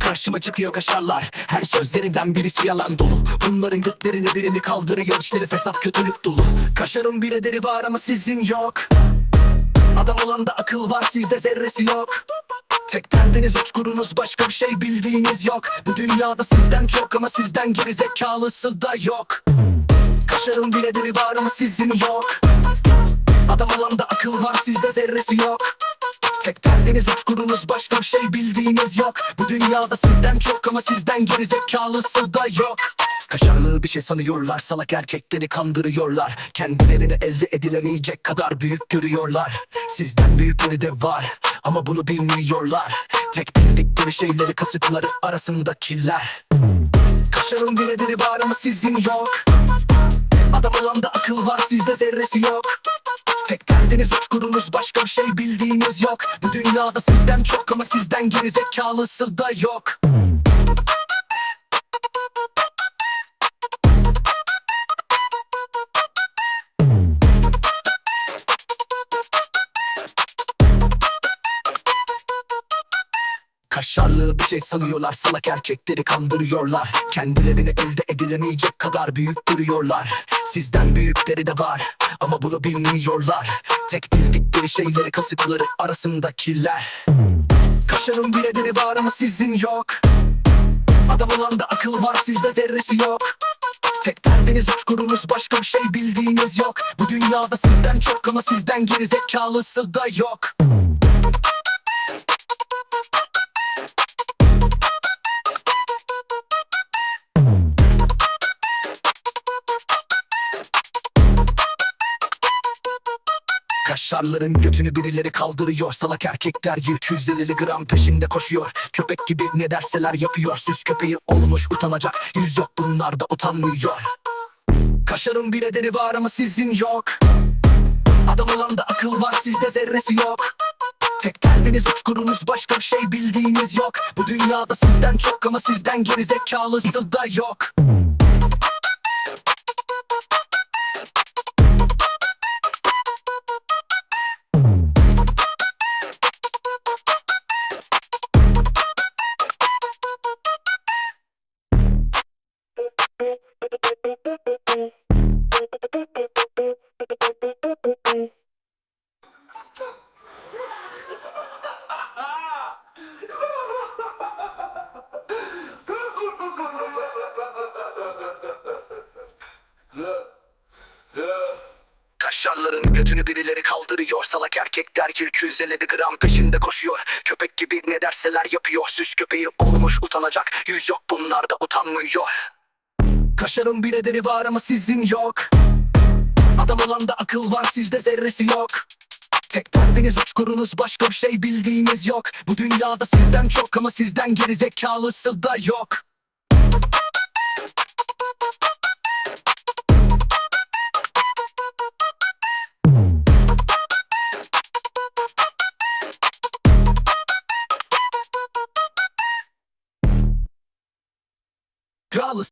Karşıma çıkıyor kaşarlar. Her sözlerinden birisi yalan dolu. Bunların göklerini birini kaldırıyor. İçleri fesat kötülük dolu. Kaşarın bir ederi var ama sizin yok. Adam olanda akıl var sizde zerresi yok. Tek derdiniz uçkurunuz başka bir şey bildiğiniz yok. Bu dünyada sizden çok ama sizden geri zekalısı da yok. Kaşarın bir ederi var ama sizin yok. Adam olanda akıl var sizde zerresi yok Tek derdiniz uçkurunuz başka bir şey bildiğiniz yok. Bu dünyada sizden çok ama sizden geri zekalısı da yok. Kaşarlığı bir şey sanıyorlar salak erkekleri kandırıyorlar. Kendilerini elde edilemeyecek kadar büyük görüyorlar. Sizden büyükleri de var ama bunu bilmiyorlar. Tek bildikleri şeyleri kasıkları arasındakiler Kaşarın bir ederi var ama sizin yok. Adam olanda akıl var sizde zerresi yok Tek derdiniz uçkurunuz başka bir şey bildiğiniz yok. Bu dünyada sizden çok ama sizden geri zekalısı da yok. Kaşarlığı bir şey sanıyorlar salak erkekleri kandırıyorlar. Kendilerini elde edilemeyecek kadar büyük duruyorlar Sizden büyükleri de var ama bunu bilmiyorlar. Tek bildikleri şeyleri kasıkları arasındakiler. Kaşarın bir ederi var ama sizin yok. Adam olanda akıl var sizde zerresi yok. Tek derdiniz uçkurunuz başka bir şey bildiğiniz yok. Bu dünyada sizden çok ama sizden geri zekalısı da yok Kaşarların götünü birileri kaldırıyor. Salak erkekler 250 gram peşinde koşuyor. Köpek gibi ne derseler yapıyor. Süs köpeği olmuş utanacak. Yüz yok bunlar da utanmıyor. Kaşarın bir ederi var ama sizin yok. Adam olanda akıl var sizde zerresi yok. Tek derdiniz uçkurunuz başka bir şey bildiğiniz yok. Bu dünyada sizden çok ama sizden geri zekalısı da yok Kaşarların götünü birileri kaldırıyor. Salak erkekler 250 gram peşinde koşuyor. Köpek gibi ne derseler yapıyor. Süs köpeği olmuş utanacak. Yüz yok bunlarda utanmıyor. Kaşarın bir ederi var ama sizin yok. Adam olanda akıl var sizde zerresi yok. Tek derdiniz uçkurunuz başka bir şey bildiğiniz yok. Bu dünyada sizden çok ama sizden geri zekalısı da yok жалость.